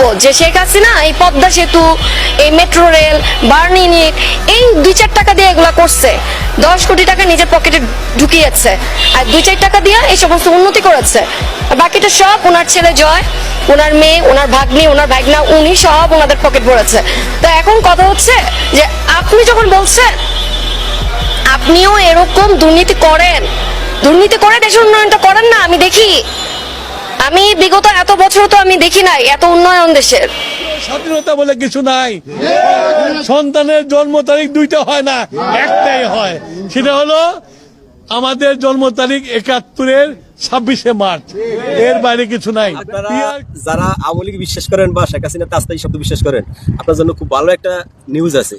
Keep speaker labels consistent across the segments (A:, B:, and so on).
A: বলব যে শেখ হাসিনা, এই পদ্মা সেতু, এই মেট্রো রেল, বার্ন এই দুই চার টাকা দিয়ে এগুলা করছে। দশ কোটি টাকা নিজের পকেটে ঢুকিয়েছে। আর দুই চার টাকা দিয়ে এই সমস্ত উন্নতি করেছে। বাকিটা সব ওনার ছেলে জয়, ওনার মেয়ে, ওনার ভাগ্নি, ওনার ভাগনা, উনি সব ওনাদের পকেট ভরেছে। তো এখন কথা হচ্ছে যে আপনি যখন বলছেন, আপনিও এরকম দুর্নীতি করেন। দুর্নীতি করে দেশের উন্নয়নটা করেন না, আমি দেখি। আমি বিগত এত বছর তো আমি দেখি নাই এত উন্নয়ন দেশের।
B: স্বাধীনতা বলে কিছু নাই। সন্তানের জন্ম তারিখ দুইটা হয় না একটাই হয়। সেটা হলো আমাদের জন্ম তারিখ একাত্তরের ছাব্বিশে মার্চ। এর বাইরে কিছু নাই।
C: যারা আওয়ামী লীগ বিশ্বাস করেন বা শেখ হাসিনা তাস্তাই শব্দ বিশ্বাস করেন আপনার জন্য খুব ভালো একটা নিউজ আছে।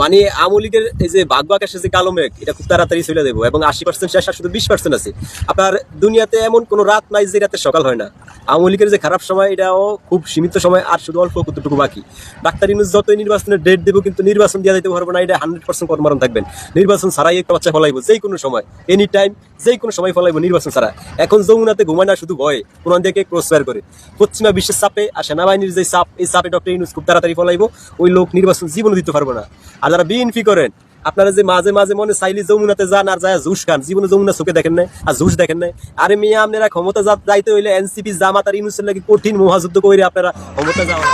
C: মানে আওয়ামী লীগের এই যে বাঘ বাঘ আসে যে কালো মেঘ, এটা খুব তাড়াতাড়ি চলে দেবো এবং আশি পার্সেন্ট শেষ শুধু বিশ পার্সেন্ট আছে। আপনার দুনিয়াতে এমন কোনো রাত নাই যে রাতে সকাল হয় না। আমলিকের যে খারাপ সময়, এটাও খুব সীমিত সময়, আর শুধু অল্প কতটুকু বাকি। ডাক্তার ইউনুস যতই নির্বাচনের ডেট দেবো, কিন্তু নির্বাচন দেওয়া যেতে পারব না, এটা হান্ড্রেড পার্সেন্ট কর্মরণ থাকবেন। নির্বাচন ছাড়াই একটা বাচ্চা ফলাইবো যে কোনো সময় এনি টাইম যে কোনো সময় ফলাইবো নির্বাচন ছাড়া। এখন যমুনাতে ঘুমায় না, শুধু ভয়। কোন দিকে ক্রস ফায়ার করে? পশ্চিমা বিশ্বের চাপে আর সেনাবাহিনীর যে চাপ, এই চাপে ডক্টর ইউনুস খুব তাড়াতাড়ি ফলাইবো। ওই লোক নির্বাচন জীবনে দিতে পারব না। আর যারা বিএনপি করেন, আপনারা যে মাঝে মাঝে মনে চাইলে যমুনাতে যান আর যায় জুস খান। জীবনে যমুনা চোখে দেখেন নাই আর জুস দেখেন নাই। আরে মিয়া, আপনারা ক্ষমতা যাইতে হইলে এনসিপি জামাত আর ইউনুসের লাগে কঠিন মহাযুদ্ধ করে আপনারা ক্ষমতা যাওয়া।